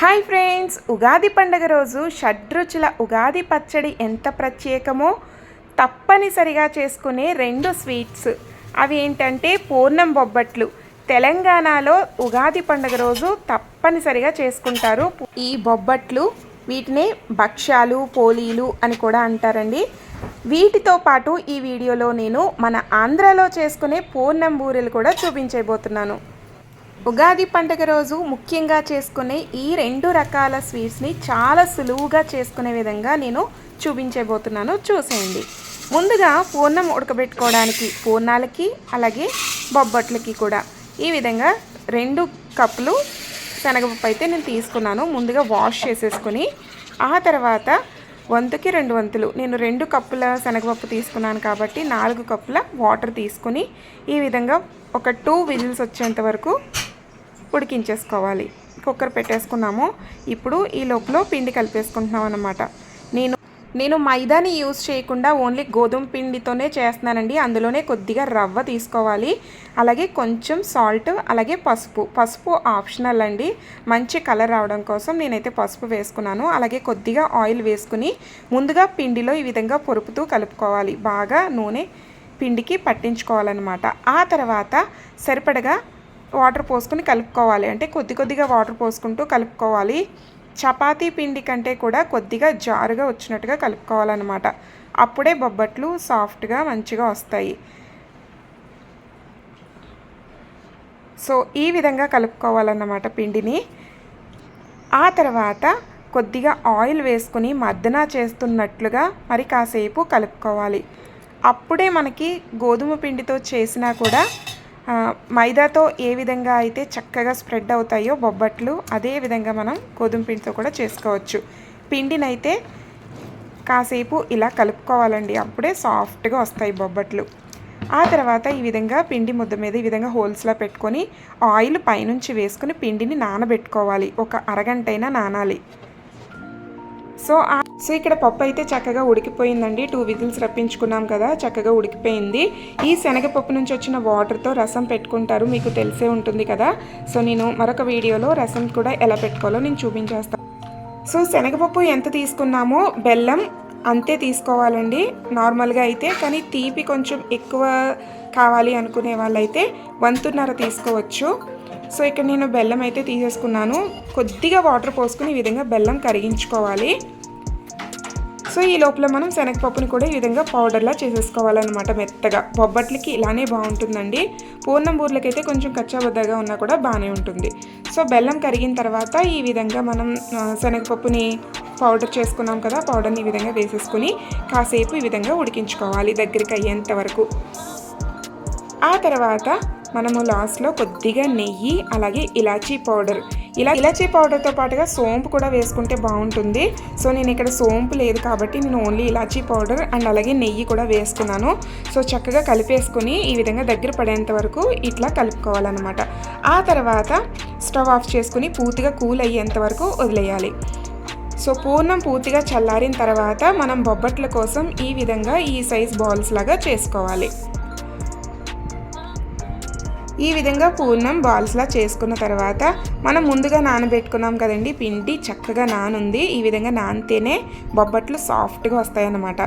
Hi friends Ugadi పండగ రోజు షడ్రుచుల ఉగాది పచ్చడి ఎంత ప్రత్యేకమో తప్పనిసరిగా చేసుకునే రెండు స్వీట్స్. అవి ఏంటంటే పూర్ణం బొబ్బట్లు. తెలంగాణలో ఉగాది పండగ రోజు తప్పనిసరిగా చేసుకుంటారు. ఈ బొబ్బట్లు వీటిని భక్ష్యాలు పోలీలు అని కూడా అంటారండి. వీటితో పాటు ఈ వీడియోలో నేను మన ఆంధ్రాలో చేసుకునే పూర్ణం బూరెలు కూడా చూపించబోతున్నాను. ఉగాది పండుగ రోజు ముఖ్యంగా చేసుకునే ఈ రెండు రకాల స్వీట్స్ని చాలా సులువుగా చేసుకునే విధంగా నేను చూపించబోతున్నాను. చూసేయండి. ముందుగా పూర్ణం ఉడకబెట్టుకోవడానికి పూర్ణాలకి అలాగే బొబ్బట్లకి కూడా ఈ విధంగా రెండు కప్పులు శనగపప్పు అయితే నేను తీసుకున్నాను. ముందుగా వాష్ చేసేసుకుని ఆ తర్వాత వంతుకి రెండు వంతులు. నేను రెండు కప్పుల శనగపప్పు తీసుకున్నాను కాబట్టి నాలుగు కప్పుల వాటర్ తీసుకుని ఈ విధంగా ఒక టూ విజిల్స్ వచ్చేంత వరకు ఉడికించేసుకోవాలి. కుక్కర్ పెట్టేసుకున్నాము. ఇప్పుడు ఈ లోపల పిండి కలిపేసుకుంటున్నాం అనమాట నేను నేను మైదాని యూస్ చేయకుండా ఓన్లీ గోధుమ పిండితోనే చేస్తున్నానండి. అందులోనే కొద్దిగా రవ్వ తీసుకోవాలి. అలాగే కొంచెం సాల్ట్ అలాగే పసుపు. పసుపు ఆప్షనల్ అండి. మంచి కలర్ రావడం కోసం నేనైతే పసుపు వేసుకున్నాను. అలాగే కొద్దిగా ఆయిల్ వేసుకుని ముందుగా పిండిలో ఈ విధంగా పొరుపుతూ కలుపుకోవాలి. బాగా నూనె పిండికి పట్టించుకోవాలన్నమాట. ఆ తర్వాత సరిపడగా వాటర్ పోసుకొని కలుపుకోవాలి. అంటే కొద్ది కొద్దిగా వాటర్ పోసుకుంటూ కలుపుకోవాలి. చపాతీ పిండి కంటే కూడా కొద్దిగా జారుగా వచ్చినట్టుగా కలుపుకోవాలన్నమాట. అప్పుడే బొబ్బట్లు సాఫ్ట్గా మంచిగా వస్తాయి. సో ఈ విధంగా కలుపుకోవాలన్నమాట పిండిని. ఆ తర్వాత కొద్దిగా ఆయిల్ వేసుకుని మద్దన చేస్తున్నట్లుగా మరి కాసేపు కలుపుకోవాలి. అప్పుడే మనకి గోధుమ పిండితో చేసినా కూడా మైదాతో ఏ విధంగా అయితే చక్కగా స్ప్రెడ్ అవుతాయో బొబ్బట్లు అదే విధంగా మనం గోధుమ పిండితో కూడా చేసుకోవచ్చు. పిండినైతే కాసేపు ఇలా కలుపుకోవాలండి. అప్పుడే సాఫ్ట్గా వస్తాయి బొబ్బట్లు. ఆ తర్వాత ఈ విధంగా పిండి ముద్ద మీద ఈ విధంగా హోల్స్లో పెట్టుకొని ఆయిల్ పైనుంచి వేసుకొని పిండిని నానబెట్టుకోవాలి. ఒక అరగంటైనా నానాలి. సో సో ఇక్కడ పప్పు అయితే చక్కగా ఉడికిపోయిందండి. టూ విజిల్స్ రప్పించుకున్నాం కదా చక్కగా ఉడికిపోయింది. ఈ శనగపప్పు నుంచి వచ్చిన వాటర్తో రసం పెట్టుకుంటారు మీకు తెలిసే ఉంటుంది కదా. సో నేను మరొక వీడియోలో రసం కూడా ఎలా పెట్టుకోవాలో నేను చూపించేస్తాను సో శనగపప్పు ఎంత తీసుకున్నామో బెల్లం అంతే తీసుకోవాలండి నార్మల్గా అయితే. కానీ తీపి కొంచెం ఎక్కువ కావాలి అనుకునే వాళ్ళైతే వంతున్నర తీసుకోవచ్చు. సో ఇక్కడ నేను బెల్లం అయితే తీసేసుకున్నాను. కొద్దిగా వాటర్ పోసుకుని ఈ విధంగా బెల్లం కరిగించుకోవాలి. సో ఈ లోపల మనం శనగపప్పుని కూడా ఈ విధంగా పౌడర్లా చేసేసుకోవాలన్నమాట మెత్తగా. బొబ్బట్లకి ఇలానే బాగుంటుందండి. పూర్ణం బూర్లకైతే కొంచెం కచ్చాబద్దగా ఉన్నా కూడా బాగానే ఉంటుంది. సో బెల్లం కరిగిన తర్వాత ఈ విధంగా మనం శనగపప్పుని పౌడర్ చేసుకున్నాం కదా పౌడర్ని ఈ విధంగా వేసేసుకుని కాసేపు ఈ విధంగా ఉడికించుకోవాలి దగ్గరికి అయ్యేంత వరకు. ఆ తర్వాత మనము లాస్ట్లో కొద్దిగా నెయ్యి అలాగే ఇలాచీ పౌడర్ ఇలా ఇలాచీ పౌడర్తో పాటుగా సోంపు కూడా వేసుకుంటే బాగుంటుంది. సో నేను ఇక్కడ సోంపు లేదు కాబట్టి నేను ఓన్లీ ఇలాచీ పౌడర్ అండ్ అలాగే నెయ్యి కూడా వేసుకున్నాను సో చక్కగా కలిపేసుకుని ఈ విధంగా దగ్గర పడేంత వరకు ఇట్లా కలుపుకోవాలన్నమాట. ఆ తర్వాత స్టవ్ ఆఫ్ చేసుకుని పూర్తిగా కూల్ అయ్యేంత వరకు వదిలేయాలి. సో పూర్ణం పూర్తిగా చల్లారిన తర్వాత మనం బొబ్బట్ల కోసం ఈ విధంగా ఈ సైజ్ బాల్స్ లాగా చేసుకోవాలి. ఈ విధంగా పూర్ణం బాల్స్లా చేసుకున్న తర్వాత మనం ముందుగా నానబెట్టుకున్నాం కదండి పిండి చక్కగా నానుంది. ఈ విధంగా నానితేనే బొబ్బట్లు సాఫ్ట్గా వస్తాయన్నమాట.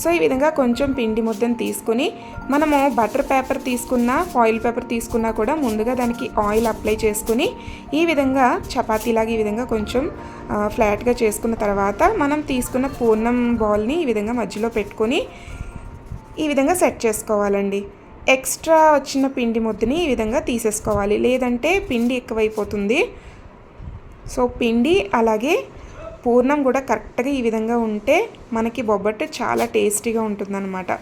సో ఈ విధంగా కొంచెం పిండి ముద్దను తీసుకుని మనము బటర్ పేపర్ తీసుకున్నా ఫాయిల్ పేపర్ తీసుకున్నా కూడా ముందుగా దానికి ఆయిల్ అప్లై చేసుకుని ఈ విధంగా చపాతీలాగా ఈ విధంగా కొంచెం ఫ్లాట్గా చేసుకున్న తర్వాత మనం తీసుకున్న పూర్ణం బాల్ని ఈ విధంగా మధ్యలో పెట్టుకొని ఈ విధంగా సెట్ చేసుకోవాలండి. ఎక్స్ట్రా వచ్చిన పిండి ముద్దని ఈ విధంగా తీసేసుకోవాలి. లేదంటే పిండి ఎక్కువైపోతుంది. సో పిండి అలాగే పూర్ణం కూడా కరెక్ట్గా ఈ విధంగా ఉంటే మనకి బొబ్బట్టు చాలా టేస్టీగా ఉంటుందన్నమాట.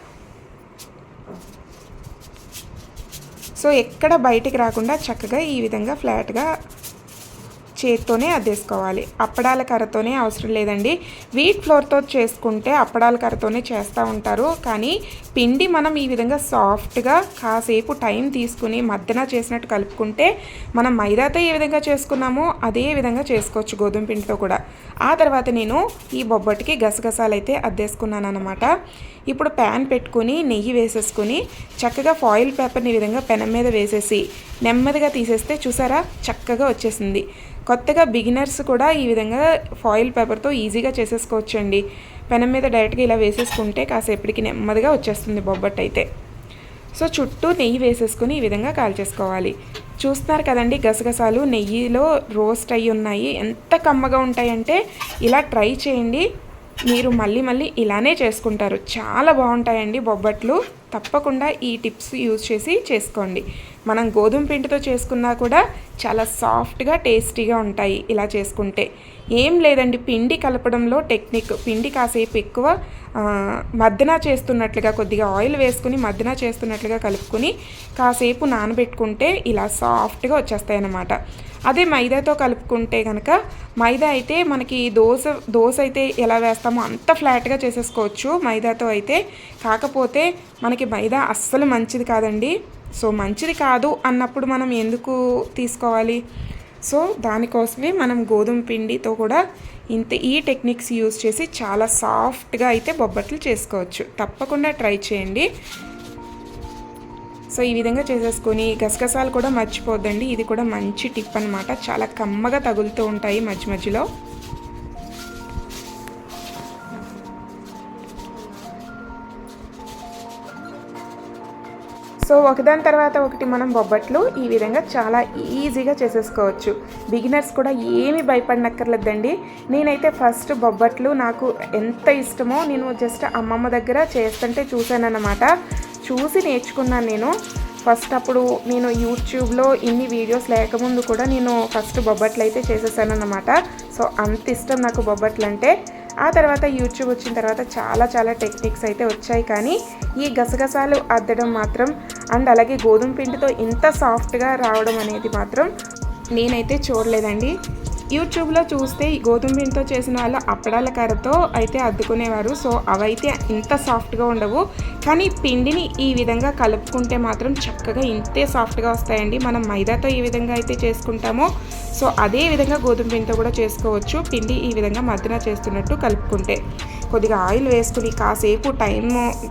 సో ఎక్కడ బయటికి రాకుండా చక్కగా ఈ విధంగా ఫ్లాట్గా చేత్తోనే అద్దేసుకోవాలి. అప్పడాల కర్రతోనే అవసరం లేదండి. వీట్ ఫ్లోర్తో చేసుకుంటే అప్పడాల కర్రతోనే చేస్తూ ఉంటారు. కానీ పిండి మనం ఈ విధంగా సాఫ్ట్గా కాసేపు టైం తీసుకుని మద్దన చేసినట్టు కలుపుకుంటే మనం మైదాతో ఏ విధంగా చేసుకున్నామో అదే విధంగా చేసుకోవచ్చు గోధుమ పిండితో కూడా. ఆ తర్వాత నేను ఈ బొబ్బటికి గసగసాలు అయితే అద్దేసుకున్నాను అనమాట ఇప్పుడు ప్యాన్ పెట్టుకుని నెయ్యి వేసేసుకుని చక్కగా ఫాయిల్ పేపర్ని ఈ విధంగా పెనం మీద వేసేసి నెమ్మదిగా తీసేస్తే చూసారా? చక్కగా వచ్చేసింది. కొత్తగా బిగినర్స్ కూడా ఈ విధంగా ఫాయిల్ పేపర్తో ఈజీగా చేసేసుకోవచ్చండి. పెనం మీద డైరెక్ట్గా ఇలా వేసేసుకుంటే కాసేపటికి నెమ్మదిగా వచ్చేస్తుంది బొబ్బట్ అయితే. సో చుట్టూ నెయ్యి వేసేసుకుని ఈ విధంగా కాల్చేసుకోవాలి. చూస్తున్నారు కదండి గసగసాలు నెయ్యిలో రోస్ట్ అయ్యి ఉన్నాయి. ఎంత కమ్మగా ఉంటాయంటే ఇలా ట్రై చేయండి. మీరు మళ్ళీ మళ్ళీ ఇలానే చేసుకుంటారు. చాలా బాగుంటాయండి బొబ్బట్లు. తప్పకుండా ఈ టిప్స్ యూజ్ చేసి చేసుకోండి. మనం గోధుమ పిండితో చేసుకున్నా కూడా చాలా సాఫ్ట్గా టేస్టీగా ఉంటాయి ఇలా చేసుకుంటే. ఏం లేదండి పిండి కలపడంలో టెక్నిక్. పిండి కాసేపు ఎక్కువ మద్దన చేస్తున్నట్లుగా కొద్దిగా ఆయిల్ వేసుకుని మద్దన చేస్తున్నట్లుగా కలుపుకొని కాసేపు నానబెట్టుకుంటే ఇలా సాఫ్ట్గా వచ్చేస్తాయి అన్నమాట అదే మైదాతో కలుపుకుంటే కనుక మైదా అయితే మనకి దోశ దోశ అయితే ఎలా వేస్తామో అంత ఫ్లాట్గా చేసేసుకోవచ్చు. మైదాతో అయితే కాకపోతే మనకి మైదా అస్సలు మంచిది కాదండి. సో మంచిది కాదు అన్నప్పుడు మనం ఎందుకు తీసుకోవాలి? సో దానికోసమే మనం గోధుమ పిండితో కూడా ఇంత ఈ టెక్నిక్స్ యూస్ చేసి చాలా సాఫ్ట్గా అయితే బొబ్బట్లు చేసుకోవచ్చు. తప్పకుండా ట్రై చేయండి. సో ఈ విధంగా చేసేసుకొని గసగసాలు కూడా మర్చిపోద్దండి. ఇది కూడా మంచి టిప్ అనమాట చాలా కమ్మగా తగులుతూ ఉంటాయి మధ్య మధ్యలో. సో ఒకదాని తర్వాత ఒకటి మనం బొబ్బట్లు ఈ విధంగా చాలా ఈజీగా చేసేసుకోవచ్చు. బిగినర్స్ కూడా ఏమి భయపడనక్కర్లేదండి. నేనైతే ఫస్ట్ బొబ్బట్లు నాకు ఎంత ఇష్టమో నేను జస్ట్ అమ్మమ్మ దగ్గర చేస్తుంటే చూశానన్నమాట. చూసి నేర్చుకున్నాను నేను. ఫస్ట్ అప్పుడు నేను యూట్యూబ్లో ఇన్ని వీడియోస్ లేకముందు కూడా నేను ఫస్ట్ బొబ్బట్లు అయితే చేసేసానన్నమాట. సో అంత ఇష్టం నాకు బొబ్బట్లు అంటే ఆ తర్వాత యూట్యూబ్ వచ్చిన తర్వాత చాలా చాలా టెక్నిక్స్ అయితే వచ్చాయి కానీ ఈ గసగసాలు అద్దడం మాత్రం అండ్ అలాగే గోధుమ పిండితో ఇంత సాఫ్ట్గా రావడం అనేది మాత్రం నేనైతే చూడలేదండి. యూట్యూబ్లో చూస్తే గోధుమ పిండితో చేసిన వాళ్ళు అప్పడాల కర్రతో అయితే అద్దుకునేవారు. సో అవైతే ఇంత సాఫ్ట్గా ఉండవు. కానీ పిండిని ఈ విధంగా కలుపుకుంటే మాత్రం చక్కగా ఇంతే సాఫ్ట్గా వస్తాయండి. మనం మైదాతో ఈ విధంగా అయితే చేసుకుంటామో సో అదే విధంగా గోధుమ పిండితో కూడా చేసుకోవచ్చు. పిండి ఈ విధంగా మద్దన చేస్తున్నట్టు కలుపుకుంటే. కొద్దిగా ఆయిల్ వేసుకుని కాసేపు టైం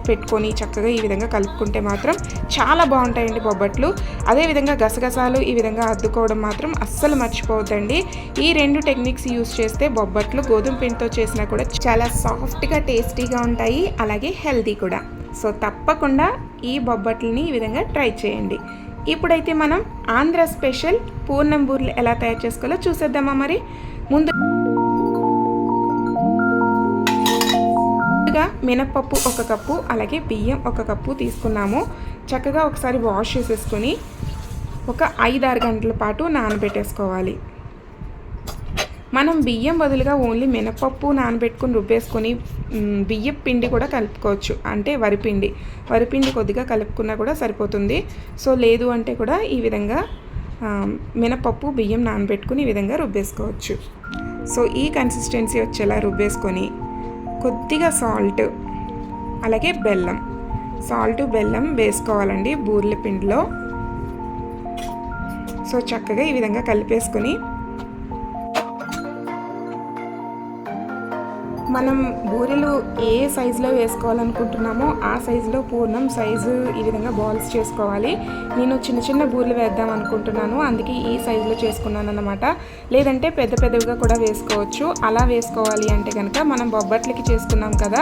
పెట్టుకొని చక్కగా ఈ విధంగా కలుపుకుంటే మాత్రం చాలా బాగుంటాయండి బొబ్బట్లు. అదేవిధంగా గసగసాలు ఈ విధంగా అద్దుకోవడం మాత్రం అస్సలు మర్చిపోవద్దండి. ఈ రెండు టెక్నిక్స్ యూస్ చేస్తే బొబ్బట్లు గోధుమ పిండితో చేసినా కూడా చాలా సాఫ్ట్గా టేస్టీగా ఉంటాయి. అలాగే హెల్తీ కూడా. సో తప్పకుండా ఈ బొబ్బట్లని ఈ విధంగా ట్రై చేయండి. ఇప్పుడైతే మనం ఆంధ్ర స్పెషల్ పూర్ణం బూర్లు ఎలా తయారు చేసుకోవాలో చూసేద్దామా మరి? ముందు ముందుగా మినప్పప్పు ఒక కప్పు అలాగే బియ్యం ఒక కప్పు తీసుకున్నాము. చక్కగా ఒకసారి వాష్ చేసేసుకొని ఒక ఐదారు గంటల పాటు నానబెట్టేసుకోవాలి. మనం బియ్యం బదులుగా ఓన్లీ మినపప్పు నానబెట్టుకుని రుబ్బేసుకొని బియ్యం పిండి కూడా కలుపుకోవచ్చు. అంటే వరిపిండి వరిపిండి కొద్దిగా కలుపుకున్నా కూడా సరిపోతుంది. సో లేదు అంటే కూడా ఈ విధంగా మినపప్పు బియ్యం నానబెట్టుకుని ఈ విధంగా రుబ్బేసుకోవచ్చు. సో ఈ కన్సిస్టెన్సీ వచ్చేలా రుబ్బేసుకొని కొద్దిగా సాల్ట్ అలాగే బెల్లం. సాల్ట్ బెల్లం వేసుకోవాలండి బూర్ల పిండిలో సో చక్కగా ఈ విధంగా కలిపేసుకొని మనం బూరెలు ఏ సైజులో వేసుకోవాలనుకుంటున్నామో ఆ సైజులో పూర్ణం సైజు ఈ విధంగా బాల్స్ చేసుకోవాలి. నేను చిన్న చిన్న బూరెలు వేద్దాం అనుకుంటున్నాను. అందుకే ఈ సైజులో చేసుకున్నాను అనమాట లేదంటే పెద్ద పెద్దవిగా కూడా వేసుకోవచ్చు. అలా వేసుకోవాలి అంటే కనుక మనం బొబ్బట్లకి చేసుకున్నాం కదా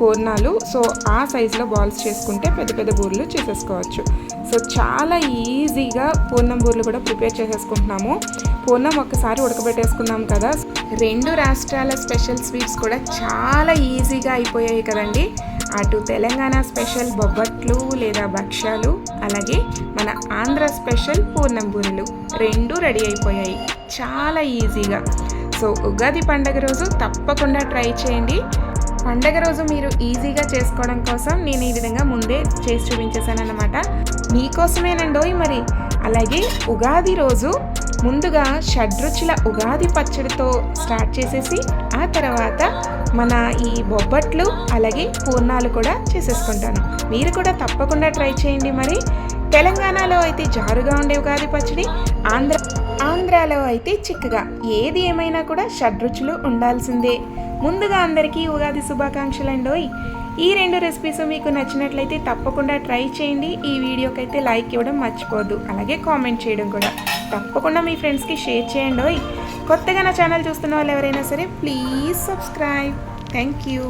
పూర్ణాలు సో ఆ సైజులో బాల్స్ చేసుకుంటే పెద్ద పెద్ద బూరెలు చేసేసుకోవచ్చు. సో చాలా ఈజీగా పూర్ణం బూరెలు కూడా ప్రిపేర్ చేసేసుకుంటున్నాము. పూర్ణం ఒక్కసారి ఉడకబెట్టేసుకున్నాం కదా. రెండు రాష్ట్రాల స్పెషల్ స్వీట్స్ కూడా చాలా ఈజీగా అయిపోయాయి కదండి. అటు తెలంగాణ స్పెషల్ బొబ్బట్లు లేదా భక్ష్యాలు అలాగే మన ఆంధ్ర స్పెషల్ పూర్ణం బూరెలు రెండు రెడీ అయిపోయాయి. చాలా ఈజీగా. సో ఉగాది పండగ రోజు తప్పకుండా ట్రై చేయండి. పండగ రోజు మీరు ఈజీగా చేసుకోవడం కోసం నేను ఈ విధంగా ముందే చేసి చూపించేశాను అనమాట మీకోసమేనండోయ్ మరి. అలాగే ఉగాది రోజు ముందుగా షడ్రుచుల ఉగాది పచ్చడితో స్టార్ట్ చేసేసి ఆ తర్వాత మన ఈ బొబ్బట్లు అలాగే పూర్ణాలు కూడా చేసేసుకుంటాను. మీరు కూడా తప్పకుండా ట్రై చేయండి మరి. తెలంగాణలో అయితే జారుగా ఉండే ఉగాది పచ్చడి ఆంధ్ర ఆంధ్రాలో అయితే చిక్కగా. ఏది ఏమైనా కూడా షడ్రుచులు ఉండాల్సిందే. ముందుగా అందరికీ ఉగాది శుభాకాంక్షలు అండోయ్ ఈ రెండు రెసిపీస్ మీకు నచ్చినట్లయితే తప్పకుండా ట్రై చేయండి. ఈ వీడియోకి అయితే లైక్ ఇవ్వడం మర్చిపోద్దు అలాగే కామెంట్ చేయడం కూడా. తప్పకుండా మీ ఫ్రెండ్స్కి షేర్ చేయండి. ఓయ్ కొత్తగా నా ఛానల్ చూస్తున్న వాళ్ళు ఎవరైనా సరే ప్లీజ్ సబ్స్క్రైబ్ థ్యాంక్ యూ